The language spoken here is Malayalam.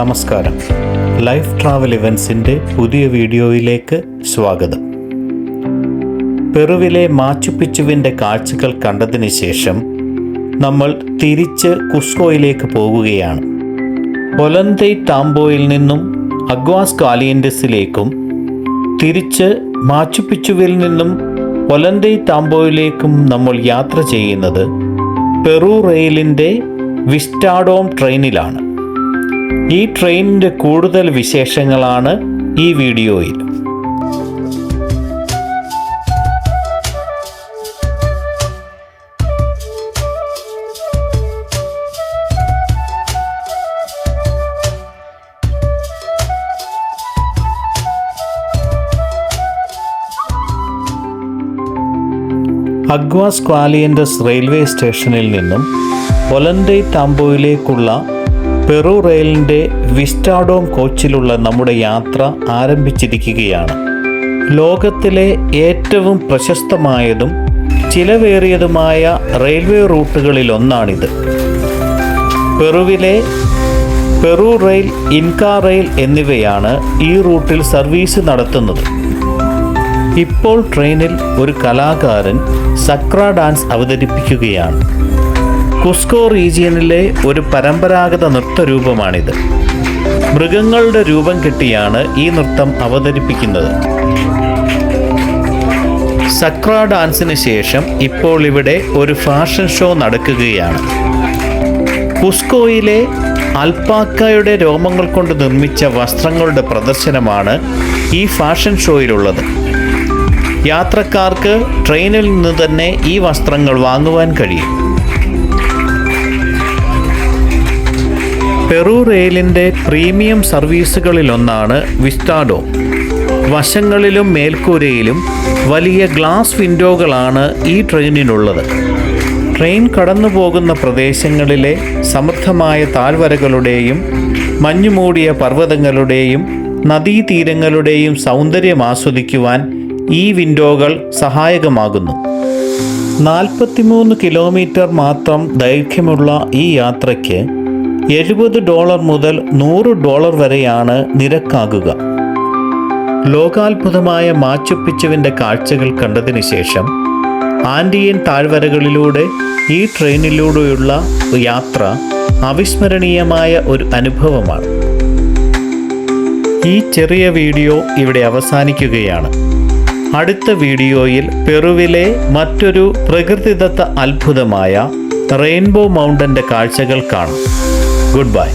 നമസ്കാരം. ലൈഫ് ട്രാവൽ ഇവൻസിന്റെ പുതിയ വീഡിയോയിലേക്ക് സ്വാഗതം. പെറുവിലെ മാച്ചുപിച്ചുവിന്റെ കാഴ്ചകൾ കണ്ടതിന് ശേഷം നമ്മൾ തിരിച്ച് കുസ്കോയിലേക്ക് പോകുകയാണ്. ഒലന്തൈ ടാംബോയിൽ നിന്നും അഗ്വാസ് കാലിയൻഡസിലേക്കും തിരിച്ച് മാച്ചുപിച്ചുവിൽ നിന്നും ഒലന്തൈ ടാംബോയിലേക്കും നമ്മൾ യാത്ര ചെയ്യുന്നത് പെറു റെയിലിന്റെ വിസ്റ്റാഡോം ട്രെയിനിലാണ്. ഈ ട്രെയിനിന്റെ കൂടുതൽ വിശേഷങ്ങളാണ് ഈ വീഡിയോയിൽ. അഗ്വാസ് ക്വാലിയൻഡസ് റെയിൽവേ സ്റ്റേഷനിൽ നിന്നും ഒലന്തൈ ടാംബോയിലേക്കുള്ള പെറു റെയിലിന്റെ വിസ്റ്റാഡോം കോച്ചിലുള്ള നമ്മുടെ യാത്ര ആരംഭിച്ചിരിക്കുകയാണ്. ലോകത്തിലെ ഏറ്റവും പ്രശസ്തമായതും ചിലവേറിയതുമായ റെയിൽവേ റൂട്ടുകളിലൊന്നാണിത്. പെറുവിലെ പെറു റെയിൽ ഇൻകാ റെയിൽ എന്നിവയാണ് ഈ റൂട്ടിൽ സർവീസ് നടത്തുന്നത്. ഇപ്പോൾ ട്രെയിനിൽ ഒരു കലാകാരൻ സക്ര ഡാൻസ് അവതരിപ്പിക്കുകയാണ്. കുസ്കോ റീജിയനിലെ ഒരു പരമ്പരാഗത നൃത്തരൂപമാണിത്. മൃഗങ്ങളുടെ രൂപം കെട്ടിയാണ് ഈ നൃത്തം അവതരിപ്പിക്കുന്നത്. സക്ര ഡാൻസിന് ശേഷം ഇപ്പോൾ ഇവിടെ ഒരു ഫാഷൻ ഷോ നടക്കുകയാണ്. കുസ്കോയിലെ അൽപ്പാക്കയുടെ രോമങ്ങൾ കൊണ്ട് നിർമ്മിച്ച വസ്ത്രങ്ങളുടെ പ്രദർശനമാണ് ഈ ഫാഷൻ ഷോയിലുള്ളത്. യാത്രക്കാർക്ക് ട്രെയിനിൽ നിന്ന് തന്നെ ഈ വസ്ത്രങ്ങൾ വാങ്ങുവാൻ കഴിയും. പെറു റെയിലിന്റെ പ്രീമിയം സർവീസുകളിലൊന്നാണ് വിസ്റ്റാഡോ. വശങ്ങളിലും മേൽക്കൂരയിലും വലിയ ഗ്ലാസ് വിൻഡോകളാണ് ഈ ട്രെയിനിനുള്ളത്. ട്രെയിൻ കടന്നു പോകുന്ന പ്രദേശങ്ങളിലെ സമൃദ്ധമായ താഴ്വരകളുടെയും മഞ്ഞുമൂടിയ പർവതങ്ങളുടെയും നദീതീരങ്ങളുടെയും സൗന്ദര്യം ആസ്വദിക്കുവാൻ ഈ വിൻഡോകൾ സഹായകമാകുന്നു. നാൽപ്പത്തിമൂന്ന് കിലോമീറ്റർ മാത്രം ദൈർഘ്യമുള്ള ഈ യാത്രയ്ക്ക് എഴുപത് ഡോളർ മുതൽ നൂറ് ഡോളർ വരെയാണ് നിരക്കാകുക. ലോകാത്ഭുതമായ മാച്ചുപ്പിച്ചുവിന്റെ കാഴ്ചകൾ കണ്ടതിന് ശേഷം ആൻഡിയൻ താഴ്വരകളിലൂടെ ഈ ട്രെയിനിലൂടെയുള്ള യാത്ര അവിസ്മരണീയമായ ഒരു അനുഭവമാണ്. ഈ ചെറിയ വീഡിയോ ഇവിടെ അവസാനിക്കുകയാണ്. അടുത്ത വീഡിയോയിൽ പെറുവിലെ മറ്റൊരു പ്രകൃതിദത്ത അത്ഭുതമായ റെയിൻബോ മൗണ്ടന്റെ കാഴ്ചകൾ കാണാം. Good bye